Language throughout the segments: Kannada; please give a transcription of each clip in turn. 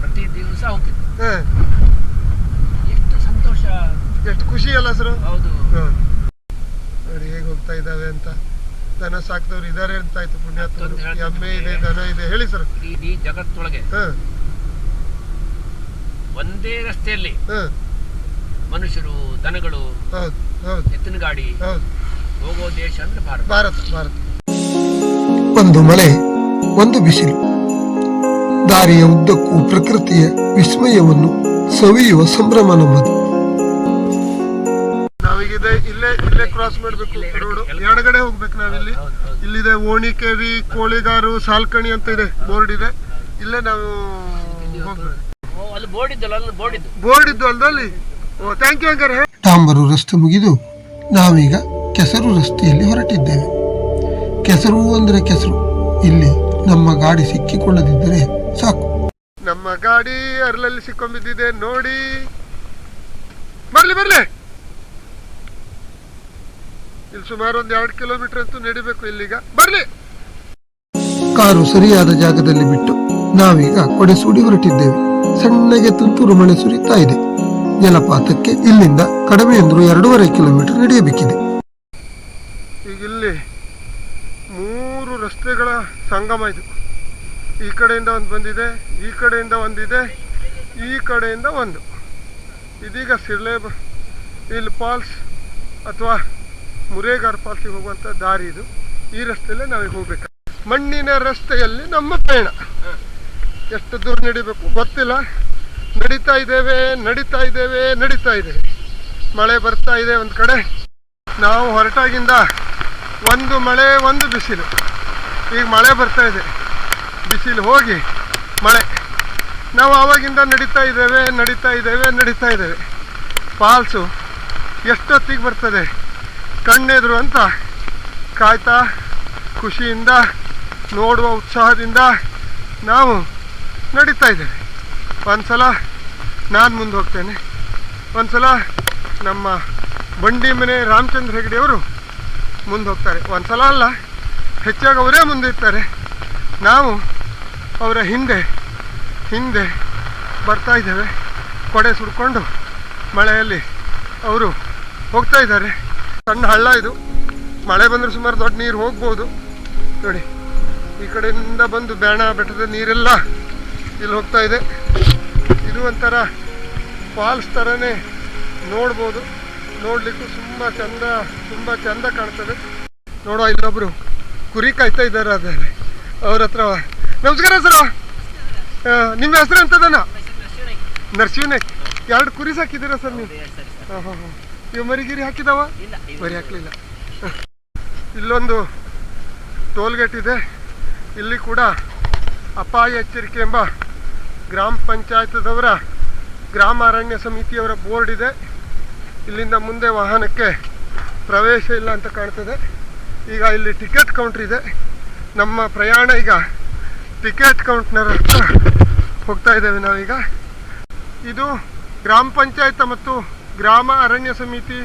ಪ್ರತಿ ದಿವಸ ಹೋಗ್ತಿದ್ದೆ ಎಷ್ಟು ಸಂತೋಷ. ಎಷ್ಟು ಖುಷಿ ಅಲ್ಲ ಸರ್. ಹೌದು. ನೋಡಿ ಹೇಗೆ ಹೋಗ್ತಾ ಇದ್ದಾವೆ ಅಂತ. ದನ ಸಾಕ್ದವ್ರು ಇದ್ದಾರೆ ಅಂತ ಆಯ್ತು ಪುಣ್ಯಾತ್ಮರು. ಎಮ್ಮೆ ಇದೆ ದನ ಇದೆ. ಹೇಳಿ ಸರ್. ಇಡೀ ಜಗತ್ತೊಳಗೆ ಹಾಂ. ಒಂದೇ ರಸ್ತೆಯಲ್ಲಿ ಮನುಷ್ಯರು ದನಗಳು ಎತ್ತಿನ ಗಾಡಿ ಹೌದು. ಹೋಗೋ ದೇಶ ಅಂದ್ರೆ ಭಾರತ. ಭಾರತ ಭಾರತ. ಒಂದು ಮಳೆ ಒಂದು ಬಿಸಿಲು. ದಾರಿಯ ಉದ್ದಕ್ಕೂ ಪ್ರಕೃತಿಯ ವಿಸ್ಮಯವನ್ನು ಸವಿಯುವ ಸಂಭ್ರಮ ನಮ್ಮದು ನಾವೀಗಿದೆ ಇಲ್ಲೇ ಇಲ್ಲೇ ಕ್ರಾಸ್ ಮಾಡಬೇಕು ರೋಡ್ ಎಡಕ್ಕೆ. ಎಡಗಡೆ ಹೋಗ್ಬೇಕು ನಾವಿಲ್ಲಿ. ಇಲ್ಲಿದೆ ಓಣಿಕೇರಿ ಕೋಳಿಗಾರು ಸಾಲ್ಕಣಿ ಅಂತ ಇದೆ ಬೋರ್ಡ್ ಇದೆ. ಇಲ್ಲೇ ನಾವು ಹೋಗ್ಬೇಕು. ಓ, ಅಲ್ಲಿ ಬೋರ್ಡ್ ಇದ್ದಲ್ಲ ಅಲ್ಲಿ ಬೋರ್ಡ್ ಇದ್ದು. ಬೋರ್ಡ್ ಅಲ್ಲಿ ಅಲ್ದಲ್ಲಿ? ಓ ಥ್ಯಾಂಕ್ ಯು ಅಂಕರ್ ಡಾಂಬರು ರಸ್ತೆ ಮುಗಿದು ನಾವೀಗ ಕೆಸರು ರಸ್ತೆಯಲ್ಲಿ ಹೊರಟಿದ್ದೇವೆ. ಕೆಸರು ಅಂದರೆ ಕೆಸರು. ಇಲ್ಲಿ ನಮ್ಮ ಗಾಡಿ ಸಿಕ್ಕಿಕೊಳ್ಳದಿದ್ದರೆ ಸಾಕು. ನಮ್ಮ ಗಾಡಿ ಅರ್ಲಲ್ಲಿ ಸಿಕ್ಕೊಂಬಿದ್ದಿದೆ ನೋಡಿ. ಬರ್ಲಿ ಬರ್ಲಿ. ಇಲ್ಲಿ ಸುಮಾರು ಒಂದ್ ಎರಡು ಕಿಲೋಮೀಟರ್ ಅಂತೂ ನಡಿಬೇಕು ಇಲ್ಲಿಗ. ಬರ್ಲಿ. ಕಾರು ಸರಿಯಾದ ಜಾಗದಲ್ಲಿ ಬಿಟ್ಟು ನಾವೀಗ ಕೊಡೆಸೂಡಿ ಹೊರಟಿದ್ದೇವೆ. ಸಣ್ಣಗೆ ತುಂತುರು ಮಳೆ ಸುರಿತಾ ಇದೆ. ಜಲಪಾತಕ್ಕೆ ಇಲ್ಲಿಂದ ಕಡಿಮೆ ಅಂದ್ರೂ ಎರಡೂವರೆ ಕಿಲೋಮೀಟರ್ ನಡೆಯಬೇಕಿದೆ. ಈಗ ಇಲ್ಲಿ ಮೂರು ರಸ್ತೆಗಳ ಸಂಗಮ ಇದು. ಈ ಕಡೆಯಿಂದ ಒಂದು ಬಂದಿದೆ, ಈ ಕಡೆಯಿಂದ ಒಂದಿದೆ, ಈ ಕಡೆಯಿಂದ ಒಂದು. ಇದೀಗ ಸಿರ್ಲೇಬ ಇಲ್ಲಿ ಫಾಲ್ಸ್ ಅಥವಾ ಮುರೇಗಾರ್ ಫಾಲ್ಸಿಗೆ ಹೋಗುವಂಥ ದಾರಿ ಇದು. ಈ ರಸ್ತೆಯಲ್ಲೇ ನಾವೀಗ ಹೋಗ್ಬೇಕು. ಮಣ್ಣಿನ ರಸ್ತೆಯಲ್ಲಿ ನಮ್ಮ ಪ್ರಯಾಣ ಎಷ್ಟು ದೂರ ನಡಿಬೇಕು ಗೊತ್ತಿಲ್ಲ. ನಡೀತಾ ಇದ್ದೇವೆ ನಡೀತಾ ಇದ್ದೇವೆ ನಡೀತಾ ಇದ್ದೇವೆ ಮಳೆ ಬರ್ತಾ ಇದೆ ಒಂದು ಕಡೆ. ನಾವು ಹೊರಟಾಗಿಂದ ಒಂದು ಮಳೆ, ಒಂದು ಬಿಸಿಲು. ಈಗ ಮಳೆ ಬರ್ತಾ ಇದೆ. ಬಿಸಿಲು ಹೋಗಿ ಮಳೆ. ನಾವು ಆವಾಗಿಂದ ನಡೀತಾ ಇದ್ದೇವೆ ನಡೀತಾ ಇದ್ದೇವೆ ನಡೀತಾ ಇದ್ದೇವೆ. ಫಾಲ್ಸು ಎಷ್ಟೊತ್ತಿಗೆ ಬರ್ತದೆ? ಕಣ್ಣೆದುರು ಅಂತ ಕಾಯ್ತಾ ಖುಷಿಯಿಂದ, ನೋಡುವ ಉತ್ಸಾಹದಿಂದ ನಾವು ನಡೀತಾ ಇದ್ದೇವೆ. ಒಂದು ಸಲ ನಾನು ಮುಂದೆ ಹೋಗ್ತೇನೆ. ಒಂದು ಸಲ ನಮ್ಮ ಬಂಡಿ ಮನೆ ರಾಮಚಂದ್ರ ಹೆಗಡೆಯವರು ಮುಂದೆ ಹೋಗ್ತಾರೆ. ಒಂದು ಸಲ ಅಲ್ಲ, ಹೆಚ್ಚಾಗಿ ಅವರೇ ಮುಂದೆ ಇರ್ತಾರೆ. ನಾವು ಅವರ ಹಿಂದೆ ಹಿಂದೆ ಬರ್ತಾ ಇದ್ದೇವೆ. ಕೊಡೆ ಸುಡ್ಕೊಂಡು ಮಳೆಯಲ್ಲಿ ಅವರು ಹೋಗ್ತಾ ಇದ್ದಾರೆ. ಸಣ್ಣ ಹಳ್ಳ ಇದು. ಮಳೆ ಬಂದರೆ ಸುಮಾರು ದೊಡ್ಡ ನೀರು ಹೋಗ್ಬೋದು. ನೋಡಿ, ಈ ಕಡೆಯಿಂದ ಬಂದು ಬೇಣ ಬೆಟ್ಟದ ನೀರೆಲ್ಲ ಇಲ್ಲಿ ಹೋಗ್ತಾ ಇದೆ. ಇದು ಒಂಥರ ಫಾಲ್ಸ್ ಥರನೇ ನೋಡ್ಬೋದು. ನೋಡಲಿಕ್ಕೂ ತುಂಬ ಚಂದ ತುಂಬ ಚಂದ ಕಾಣ್ತದೆ. ನೋಡೋ ಇಲ್ಲೊಬ್ಬರು ಕುರಿ ಕಾಯ್ತಾ ಇದ್ದಾರೆ ಅದೇ ಅವ್ರ ಹತ್ರ ನಮಸ್ಕಾರ ಸರ್. ನಿಮ್ಮ ಹೆಸರು ಎಂತದನ ನರಸಿಂಹನಾಯ್ಕ ಎರಡು ಕುರಿ ಸಾಕಿದ್ದೀರಾ ಸರ್ ನೀವು? ಹಾಂ ಹಾಂ. ಹಾಂ ಮರಿಗಿರಿ ಹಾಕಿದಾವ? ಮರಿ ಹಾಕ್ಲಿಲ್ಲ. ಇಲ್ಲೊಂದು ಇಲ್ಲೊಂದು ಟೋಲ್ಗೇಟ್ ಇದೆ. ಇಲ್ಲಿ ಕೂಡ ಅಪಾಯ ಎಚ್ಚರಿಕೆ ಎಂಬ ಗ್ರಾಮ ಪಂಚಾಯತದವರ ಗ್ರಾಮ ಅರಣ್ಯ ಸಮಿತಿಯವರ ಬೋರ್ಡ್ ಇದೆ. ಇಲ್ಲಿಂದ ಮುಂದೆ ವಾಹನಕ್ಕೆ ಪ್ರವೇಶ ಇಲ್ಲ ಅಂತ ಕಾಣ್ತದೆ. ಈಗ ಇಲ್ಲಿ ಟಿಕೆಟ್ ಕೌಂಟ್ರ್ ಇದೆ. ನಮ್ಮ ಪ್ರಯಾಣ ಈಗ ಟಿಕೆಟ್ ಕೌಂಟ್ನರ್ ಹತ್ರ ಹೋಗ್ತಾ ಇದ್ದೇವೆ ನಾವೀಗ. ಇದು ಗ್ರಾಮ ಪಂಚಾಯತ್ ಮತ್ತು ಗ್ರಾಮ ಅರಣ್ಯ ಸಮಿತಿ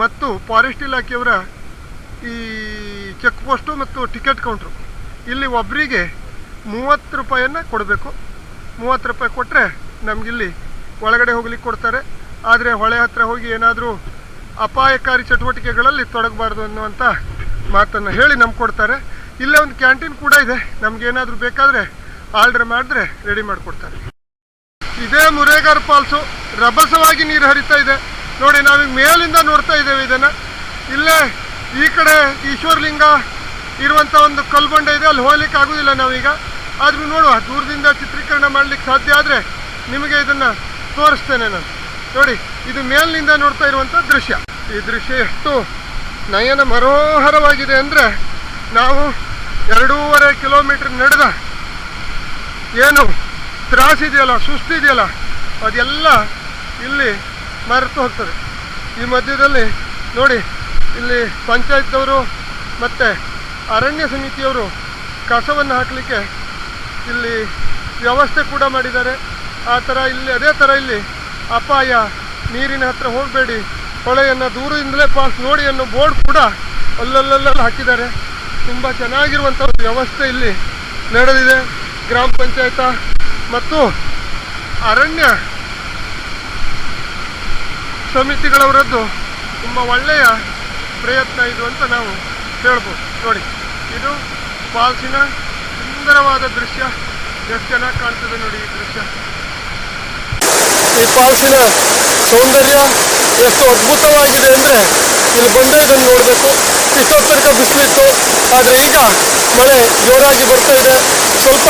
ಮತ್ತು ಫಾರೆಸ್ಟ್ ಇಲಾಖೆಯವರ ಈ ಚೆಕ್ ಪೋಸ್ಟು ಮತ್ತು ಟಿಕೆಟ್ ಕೌಂಟ್ರು ಇಲ್ಲಿ ಒಬ್ಬರಿಗೆ ಮೂವತ್ತು ರೂಪಾಯಿಯನ್ನು ಕೊಡಬೇಕು. ಮೂವತ್ತು ರೂಪಾಯಿ ಕೊಟ್ಟರೆ ನಮಗಿಲ್ಲಿ ಒಳಗಡೆ ಹೋಗ್ಲಿಕ್ಕೆ ಕೊಡ್ತಾರೆ. ಆದರೆ ಹೊಳೆ ಹತ್ರ ಹೋಗಿ ಏನಾದರೂ ಅಪಾಯಕಾರಿ ಚಟುವಟಿಕೆಗಳಲ್ಲಿ ತೊಡಗಬಾರ್ದು ಅನ್ನುವಂಥ ಮಾತನ್ನು ಹೇಳಿ ನಮ್ಗೆ ಕೊಡ್ತಾರೆ. ಇಲ್ಲೇ ಒಂದು ಕ್ಯಾಂಟೀನ್ ಕೂಡ ಇದೆ. ನಮಗೇನಾದರೂ ಬೇಕಾದರೆ ಆರ್ಡರ್ ಮಾಡಿದ್ರೆ ರೆಡಿ ಮಾಡಿಕೊಡ್ತಾರೆ. ಇದೇ ಮುರೇಗಾರ್ ಫಾಲ್ಸು. ರಭಸವಾಗಿ ನೀರು ಹರಿತಾ ಇದೆ. ನೋಡಿ, ನಾವೀಗ ಮೇಲಿಂದ ನೋಡ್ತಾ ಇದ್ದೇವೆ ಇದನ್ನು. ಇಲ್ಲೇ ಈ ಕಡೆ ಈಶ್ವರಲಿಂಗ ಇರುವಂಥ ಒಂದು ಕಲ್ಬಂಡೆ ಇದೆ. ಅಲ್ಲಿ ಹೋಗ್ಲಿಕ್ಕೆ ಆಗೋದಿಲ್ಲ ನಾವೀಗ. ಆದರೂ ನೋಡುವ, ದೂರದಿಂದ ಚಿತ್ರೀಕರಣ ಮಾಡಲಿಕ್ಕೆ ಸಾಧ್ಯ ಆದರೆ ನಿಮಗೆ ಇದನ್ನು ತೋರಿಸ್ತೇನೆ ನಾನು. ನೋಡಿ, ಇದು ಮೇಲಿನಿಂದ ನೋಡ್ತಾ ಇರುವಂಥ ದೃಶ್ಯ. ಈ ದೃಶ್ಯ ಎಷ್ಟು ನಯನ ಮನೋಹರವಾಗಿದೆ ಅಂದರೆ ನಾವು ಎರಡೂವರೆ ಕಿಲೋಮೀಟರ್ ನಡೆದ ಏನು ತ್ರಾಸಿದೆಯಲ್ಲ ಸುಸ್ತಿದೆಯಲ್ಲ ಅದೆಲ್ಲ ಇಲ್ಲಿ ಮರೆತು ಹೋಗ್ತದೆ. ಈ ಮಧ್ಯದಲ್ಲಿ ನೋಡಿ, ಇಲ್ಲಿ ಪಂಚಾಯತ್ನವರು ಮತ್ತು ಅರಣ್ಯ ಸಮಿತಿಯವರು ಕಸವನ್ನು ಹಾಕಲಿಕ್ಕೆ ಇಲ್ಲಿ ವ್ಯವಸ್ಥೆ ಕೂಡ ಮಾಡಿದ್ದಾರೆ. ಆ ಥರ ಇಲ್ಲಿ, ಅದೇ ಥರ ಇಲ್ಲಿ ಅಪಾಯ, ನೀರಿನ ಹತ್ರ ಹೋಗಬೇಡಿ, ಹೊಳೆಯನ್ನು ದೂರದಿಂದಲೇ ಪಾಸ್ ನೋಡಿ ಅನ್ನೋ ಬೋರ್ಡ್ ಕೂಡ ಅಲ್ಲಲ್ಲಲ್ಲಿ ಹಾಕಿದ್ದಾರೆ. ತುಂಬ ಚೆನ್ನಾಗಿರುವಂಥ ಒಂದು ವ್ಯವಸ್ಥೆ ಇಲ್ಲಿ ನಡೆದಿದೆ. ಗ್ರಾಮ ಪಂಚಾಯತ ಮತ್ತು ಅರಣ್ಯ ಸಮಿತಿಗಳವರದ್ದು ತುಂಬ ಒಳ್ಳೆಯ ಪ್ರಯತ್ನ ಇದು ಅಂತ ನಾವು ಹೇಳ್ಬೋದು. ನೋಡಿ, ಇದು ಫಾಲ್ಸಿನ ಸುಂದರವಾದ ದೃಶ್ಯ. ಎಷ್ಟು ಚೆನ್ನಾಗಿ ಕಾಣ್ತದೆ ನೋಡಿ ಈ ದೃಶ್ಯ. ಈ ಫಾಲ್ಸಿನ ಸೌಂದರ್ಯ ಎಷ್ಟು ಅದ್ಭುತವಾಗಿದೆ ಅಂದರೆ ಇಲ್ಲಿ ಬಂದೇ ಇದನ್ನು ನೋಡಬೇಕು. ತನಕ ಬಿಸಿಲಿತ್ತು. ಆದರೆ ಈಗ ಮಳೆ ಜೋರಾಗಿ ಬರ್ತಾ ಇದೆ. ಸ್ವಲ್ಪ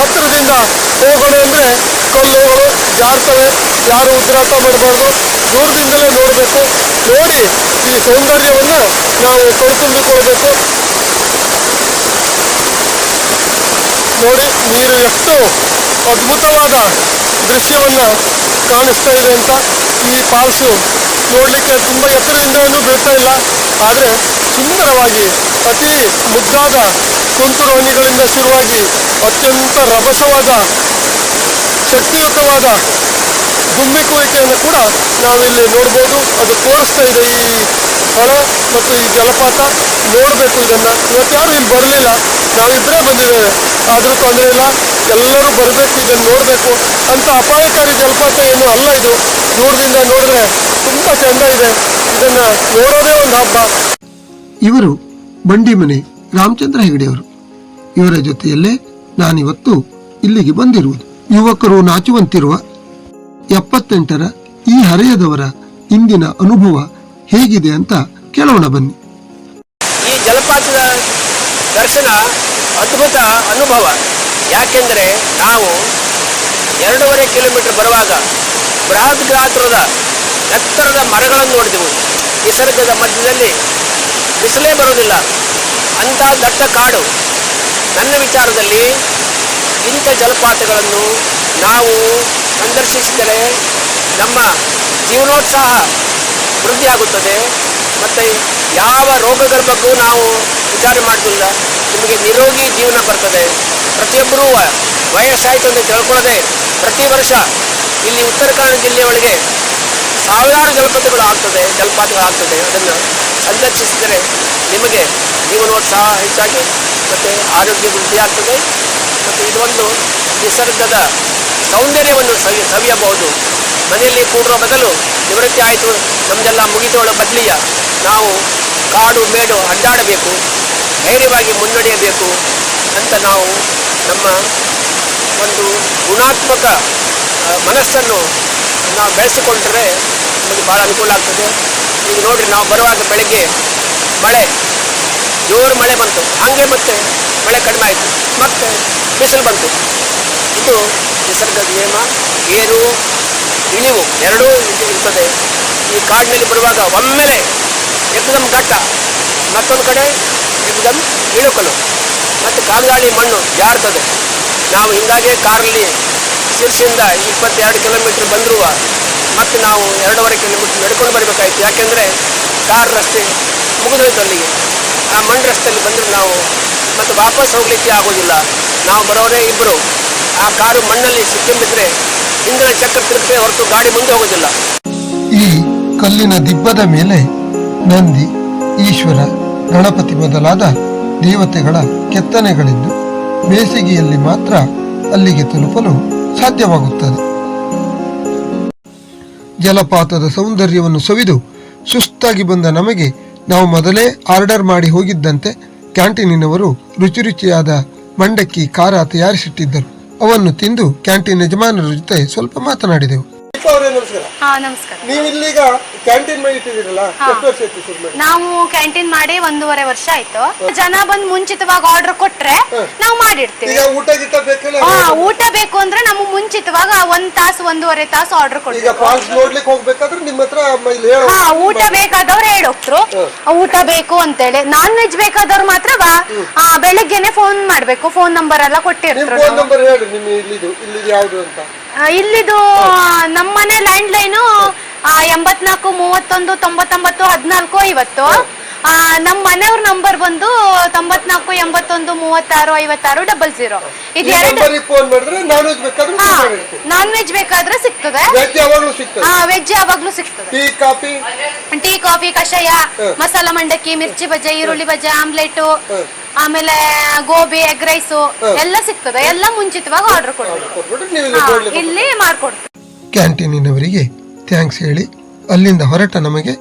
ಹತ್ತಿರದಿಂದ ಹೋಗೋಣ ಅಂದರೆ ಕಲ್ಲುಗಳು ಜಾರ್ತವೆ. ಯಾರು ಉದ್ರಾಟ ಮಾಡಬಾರ್ದು. ದೂರದಿಂದಲೇ ನೋಡಬೇಕು. ನೋಡಿ ಈ ಸೌಂದರ್ಯವನ್ನು ನಾವು ಕಣ್ತುಂಬಿಕೊಳ್ಬೇಕು ನೋಡಿ, ನೀರು ಎಷ್ಟು ಅದ್ಭುತವಾದ ದೃಶ್ಯವನ್ನು ಕಾಣಿಸ್ತಾ ಇದೆ ಅಂತ ಈ ಪಾಲ್ಸು ನೋಡಲಿಕ್ಕೆ ತುಂಬ ಎತ್ತರದಿಂದ ಏನೂ ಬೀಳ್ತಾ ಇಲ್ಲ. ಆದರೆ ಸುಂದರವಾಗಿ ಅತಿ ಮುದ್ದಾದ ತುಂತುರು ಶುರುವಾಗಿ ಅತ್ಯಂತ ರಭಸವಾದ, ಶಕ್ತಿಯುತವಾದ ಧುಮ್ಮಿಕುವಿಕೆಯನ್ನು ಕೂಡ ನಾವಿಲ್ಲಿ ನೋಡ್ಬೋದು. ಅದು ತೋರಿಸ್ತಾ ಇದೆ ಈ ಸ್ಥಳ ಮತ್ತು ಈ ಜಲಪಾತ. ನೋಡಬೇಕು ಇದನ್ನು. ಇವತ್ತು ಯಾರು ಇಲ್ಲಿ ಬರಲಿಲ್ಲ. ನಾವಿಬ್ಬರೇ ಬಂದಿದ್ದೇವೆ. ಆದರೂ ತೊಂದರೆ ಇಲ್ಲ. ಎಲ್ಲರೂ ಬರಬೇಕು, ಇದನ್ನು ನೋಡಬೇಕು. ಅಂತ ಅಪಾಯಕಾರಿ ಜಲಪಾತ ಏನು ಅಲ್ಲ ಇದು. ದೂರದಿಂದ ನೋಡಿದ್ರೆ ತುಂಬ ಚೆಂದ ಇದೆ. ಇದನ್ನು ನೋಡೋದೇ ಒಂದು ಹಬ್ಬ. ಇವರು ಬಂಡಿಮನೆ ರಾಮಚಂದ್ರ ಹೆಗಡೆಯವರು. ಇವರ ಜೊತೆಯಲ್ಲೇ ನಾನಿವತ್ತು ಇಲ್ಲಿಗೆ ಬಂದಿರುವುದು. ಯುವಕರು ನಾಚುವಂತಿರುವ ಎಪ್ಪತ್ತೆಂಟರ ಈ ಹರೆಯದವರ ಇಂದಿನ ಅನುಭವ ಹೇಗಿದೆ ಅಂತ ಕೇಳೋಣ ಬನ್ನಿ. ಈ ಜಲಪಾತದ ದರ್ಶನ ಅದ್ಭುತ ಅನುಭವ. ಯಾಕೆಂದರೆ ನಾವು ಎರಡೂವರೆ ಕಿಲೋಮೀಟರ್ ಬರುವಾಗ ಬೃಹತ್ ಗಾತ್ರದ ಎತ್ತರದ ಮರಗಳನ್ನು ನೋಡಿದೆವು. ನಿಸರ್ಗದ ಮಧ್ಯದಲ್ಲಿ ಬಿಸಿಲೇ ಬರೋದಿಲ್ಲ. ಅಂಥ ದಟ್ಟ ಕಾಡು ನನ್ನ ವಿಚಾರದಲ್ಲಿ ಇಂಥ ಜಲಪಾತಗಳನ್ನು ನಾವು ಸಂದರ್ಶಿಸಿದರೆ ನಮ್ಮ ಜೀವನೋತ್ಸಾಹ ವೃದ್ಧಿಯಾಗುತ್ತದೆ. ಮತ್ತು ಯಾವ ರೋಗಗಳ ನಾವು ವಿಚಾರ ಮಾಡೋದಿಲ್ಲ ನಿಮಗೆ ನಿರೋಗಿ ಜೀವನ ಬರ್ತದೆ. ಪ್ರತಿಯೊಬ್ಬರೂ ವಯಸ್ಸಾಯಿತು ಅಂತ ತಿಳ್ಕೊಳ್ಳದೆ ಪ್ರತಿ ವರ್ಷ ಇಲ್ಲಿ ಉತ್ತರ ಕನ್ನಡ ಜಿಲ್ಲೆಯೊಳಗೆ ಸಾವಿರಾರು ಜಲಪಾತಗಳು ಆಗ್ತದೆ ಜಲಪಾತಗಳು ಆಗ್ತದೆ ಅದನ್ನು ಸಂದರ್ಶಿಸಿದರೆ ನಿಮಗೆ ಜೀವನೋತ್ಸಾಹ ಹೆಚ್ಚಾಗಿ ಮತ್ತು ಆರೋಗ್ಯ ವೃದ್ಧಿಯಾಗ್ತದೆ ಮತ್ತು ಇದೊಂದು ನಿಸರ್ಗದ ಸೌಂದರ್ಯವನ್ನು ಸವಿ ಸವಿಯಬಹುದು. ಮನೆಯಲ್ಲಿ ಕೂಡುವ ಬದಲು ನಿವೃತ್ತಿ ಆಯಿತು ನಮ್ಮದೆಲ್ಲ ಮುಗಿತೋಳ ಬದಲಿಯ ನಾವು ಕಾಡು ಮೇಡು ಅಡ್ಡಾಡಬೇಕು, ಧೈರ್ಯವಾಗಿ ಮುನ್ನಡೆಯಬೇಕು ಅಂತ ನಾವು ನಮ್ಮ ಒಂದು ಗುಣಾತ್ಮಕ ಮನಸ್ಸನ್ನು ನಾವು ಬೆಳೆಸಿಕೊಂಡರೆ ನಮಗೆ ಭಾಳ ಅನುಕೂಲ ಆಗ್ತದೆ. ಈಗ ನೋಡ್ರಿ ನಾವು ಬರುವಾಗ ಬೆಳಗ್ಗೆ ಮಳೆ, ಜೋರು ಮಳೆ ಬಂತು. ಹಾಗೆ ಮತ್ತೆ ಮಳೆ ಕಡಿಮೆ ಆಯಿತು. ಮತ್ತೆ ಬಿಸಿಲು ಬಂತು. ಇದು ನಿಸರ್ಗದ ನಿಯಮ, ಏರು, ಇಳಿವು ಎರಡೂ ಇರ್ತದೆ. ಈ ಕಾಡಿನಲ್ಲಿ ಬರುವಾಗ ಒಮ್ಮೆಲೆ ಎಕ್ದಮ್ ಘಟ್ಟ, ಮತ್ತೊಂದು ಕಡೆ ಎಕ್ದಮ್ ಇಳುಕಲು ಮತ್ತು ಕಾಲ್ಗಾಳಿ ಮಣ್ಣು ಜಾರ್ತದೆ. ನಾವು ಹಿಂದಾಗೆ ಕಾರಲ್ಲಿ ಶಿರ್ಸಿಂದ ಇಪ್ಪತ್ತೆರಡು ಕಿಲೋಮೀಟ್ರ್ ಬಂದರೂ ಮತ್ತೆ ನಾವು ಎರಡೂವರೆ ಕಿಲೋಮೀಟ್ರ್ ನಡ್ಕೊಂಡು ಬರಬೇಕಾಯ್ತು. ಯಾಕೆಂದರೆ ಕಾರ್ ರಸ್ತೆ ಮುಗಿದೋಯ್ತು ಅಲ್ಲಿಗೆ ಆ ಮಣ್ಣು ರಸ್ತೆಯಲ್ಲಿ ಬಂದರೆ ನಾವು ಮತ್ತೆ ವಾಪಸ್ ಹೋಗಲಿಕ್ಕೆ ಆಗೋದಿಲ್ಲ. ನಾವು ಬರೋರೇ ಇಬ್ಬರು ಆ ಕಾರು ಮಣ್ಣಲ್ಲಿ ಸಿಕ್ಕಿಂಬಿದ್ರೆ ಹಿಂದಿನ ಚಕ್ರ ತಿರುಗ್ತೇ ಹೊರತು ಗಾಡಿ ಮುಂದೆ ಹೋಗೋದಿಲ್ಲ. ಈ ಕಲ್ಲಿನ ದಿಬ್ಬದ ಮೇಲೆ ನಂದಿ, ಈಶ್ವರ, ಗಣಪತಿ ಮೊದಲಾದ ದೇವತೆಗಳ ಕೆತ್ತನೆಗಳಿದ್ದು ಬೇಸಿಗೆಯಲ್ಲಿ ಮಾತ್ರ ಅಲ್ಲಿಗೆ ತಲುಪಲು ಸಾಧ್ಯವಾಗುತ್ತದೆ. ಜಲಪಾತದ ಸೌಂದರ್ಯವನ್ನು ಸವಿದು ಸುಸ್ತಾಗಿ ಬಂದ ನಮಗೆ ನಾವು ಮೊದಲೇ ಆರ್ಡರ್ ಮಾಡಿ ಹೋಗಿದ್ದಂತೆ ಕ್ಯಾಂಟೀನಿನವರು ರುಚಿ ರುಚಿಯಾದ ಮಂಡಕ್ಕಿ ಖಾರ ತಯಾರಿಸಿಟ್ಟಿದ್ದರು. ಅವನ್ನು ತಿಂದು ಕ್ಯಾಂಟೀನ್ ಯಜಮಾನರ ಜೊತೆ ಸ್ವಲ್ಪ ಮಾತನಾಡಿದೆವು. ಅವರೇ ನಮಸ್ಕಾರ. ಹಾ ನಮಸ್ಕಾರ. ನೀವು ಇಲ್ಲಿಗ ಕ್ಯಾಂಟೀನ್ ಮಾಡಿ ಇಟ್ಟಿದ್ದೀರಲ್ಲ ಎಷ್ಟು ವರ್ಷ ಆಯ್ತು ಶುರು ಮಾಡಿ? ನಾವು ಕ್ಯಾಂಟೀನ್ ಮಾಡಿ ಒಂದೂವರೆ ವರ್ಷ ಆಯ್ತು. ಜನ ಬಂದ್ ಮುಂಚಿತವಾಗಿ ಆರ್ಡರ್ ಕೊಟ್ರೆ ನಾವು ಮಾಡಿರ್ತೀವಿ. ಈಗ ಊಟ ಬೇಕಲ್ಲ ಹಾ ಊಟ ಬೇಕು ಅಂದ್ರೆ ನಮ್ಗೆ ಮುಂಚಿತವಾಗಿ ಒಂದ್ ತಾಸು ಒಂದೂವರೆ ತಾಸು ಆರ್ಡರ್ ಈಗ ಕೊಡ್ತೀವಿ ಫಾಲ್ಸ್ ನೋಡ್ಲಿಕ್ಕೆ ಹೋಗ್ಬೇಕಾದ್ರೆ ನಿಮ್ಮ ಹತ್ರ ಮ- ಇಲ್ಲಿ ಹೇಳೋ ಹಾ ಊಟ ಬೇಕಾದವ್ರು ಹೇಳೋಕ್ರು ಊಟ ಬೇಕು ಅಂತೇಳಿ. ನಾನ್ ವೆಜ್ ಬೇಕಾದವ್ರು ಮಾತ್ರ ಬಾ- ಆ, ಬೆಳಿಗ್ಗೆನೆ ಫೋನ್ ಮಾಡ್ಬೇಕು. ಫೋನ್ ನಂಬರ್ ಎಲ್ಲ ನಿಮ್ ಕೊಟ್ಟಿರ್ತಾರೆ ಫೋನ್ ನಂಬರ್ ಹೇಳಿ ನಿಮ್ಮ ಇಲ್ಲಿದು ಇಲ್ಲಿದು ಯಾವ್ದು ಅಂತ. ಇಲ್ಲಿದು ನಮ್ಮನೆ ಲ್ಯಾಂಡ್ ಲೈನು ಎಂಬತ್ನಾಲ್ಕು ಮೂವತ್ತೊಂದು ತೊಂಬತ್ತೊಂಬತ್ತು ಹದಿನಾಲ್ಕು ಐವತ್ತು. ಆ, ನಮ್ಮ ಮನೆಯವ್ರ ನಂಬರ್ ಬಂದು ತೊಂಬತ್ನಾಲ್ಕು ಎಂಬತ್ತೊಂದು ಮೂವತ್ತಾರು ಐವತ್ತಾರು ಡಬಲ್ ಜೀರೋ ಇದು ಎರಡು ಫೋನ್ ಮಾಡಿದ್ರೆ ನಾನ್ ವೆಜ್ ಬೇಕಾದ್ರೆ ಹಾ ಊಟ ಮಾಡಿರ್ತೀನಿ ನಾನ್ ವೆಜ್ ಬೇಕಾದ್ರೆ ಸಿಗ್ತದೆ. ವೆಜ್ ಯಾವಾಗಲೂ ಸಿಗ್ತದೆ. ಹಾ ವೆಜ್ ಯಾವಾಗ್ಲೂ ಸಿಗ್ತದೆ. ಟೀ ಕಾಫಿ ಟೀ ಕಾಫಿ ಕಷಾಯ. ಮಸಾಲ ಮಂಡಕ್ಕಿ ಮಿರ್ಚಿ ಬಜ್ಜೆ ಈರುಳ್ಳಿ ಬಜ್ಜೆ ಆಮ್ಲೆಟ್ ಆಮೇಲೆ ಗೋಬಿ ಎಗ್ ರೈಸ್. ಎಲ್ಲ ಸಿಗ್ತದೆ. ಎಲ್ಲ ಮುಂಚಿತವಾಗಿ ಆರ್ಡರ್ ನೀವು ಇಲ್ಲಿ ಹಾ, ನೋಡ್ಲಿಕ್ಕೆ ಇಲ್ಲಿ ಮಾಡ್ಕೊಡ್ತೀವಿ. ಕ್ಯಾಂಟೀನಿನವರಿಗೆ ಥ್ಯಾಂಕ್ಸ್ ಹೇಳಿ ಅಲ್ಲಿಂದ ಹೊರಟ ನಮಗೆ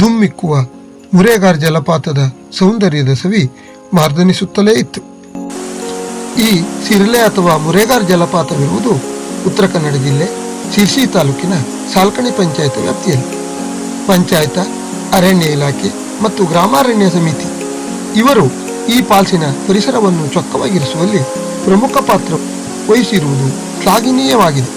ಧುಮ್ಮಿಕ್ಕುವ ಮುರೇಗಾರ್ ಜಲಪಾತದ ಸೌಂದರ್ಯದ ಸವಿ ಮಾರ್ದನಿಸುತ್ತಲೇ ಇತ್ತು. ಈ ಸಿರ್ಲೆ ಅಥವಾ ಮುರೇಗಾರ್ ಜಲಪಾತವಿರುವುದು ಉತ್ತರ ಕನ್ನಡ ಜಿಲ್ಲೆ ಶಿರ್ಸಿ ತಾಲೂಕಿನ ಸಾಲ್ಕಣಿ ಪಂಚಾಯತ್ ವ್ಯಾಪ್ತಿಯಲ್ಲಿ. ಪಂಚಾಯತ, ಅರಣ್ಯ ಇಲಾಖೆ ಮತ್ತು ಗ್ರಾಮಾರಣ್ಯ ಸಮಿತಿ ಇವರು ಈ ಪಾಲ್ಸಿನ ಪರಿಸರವನ್ನು ಚೊಕ್ಕವಾಗಿರಿಸುವಲ್ಲಿ ಪ್ರಮುಖ ಪಾತ್ರ ವಹಿಸಿರುವುದು ಶ್ಲಾಘನೀಯವಾಗಿದೆ.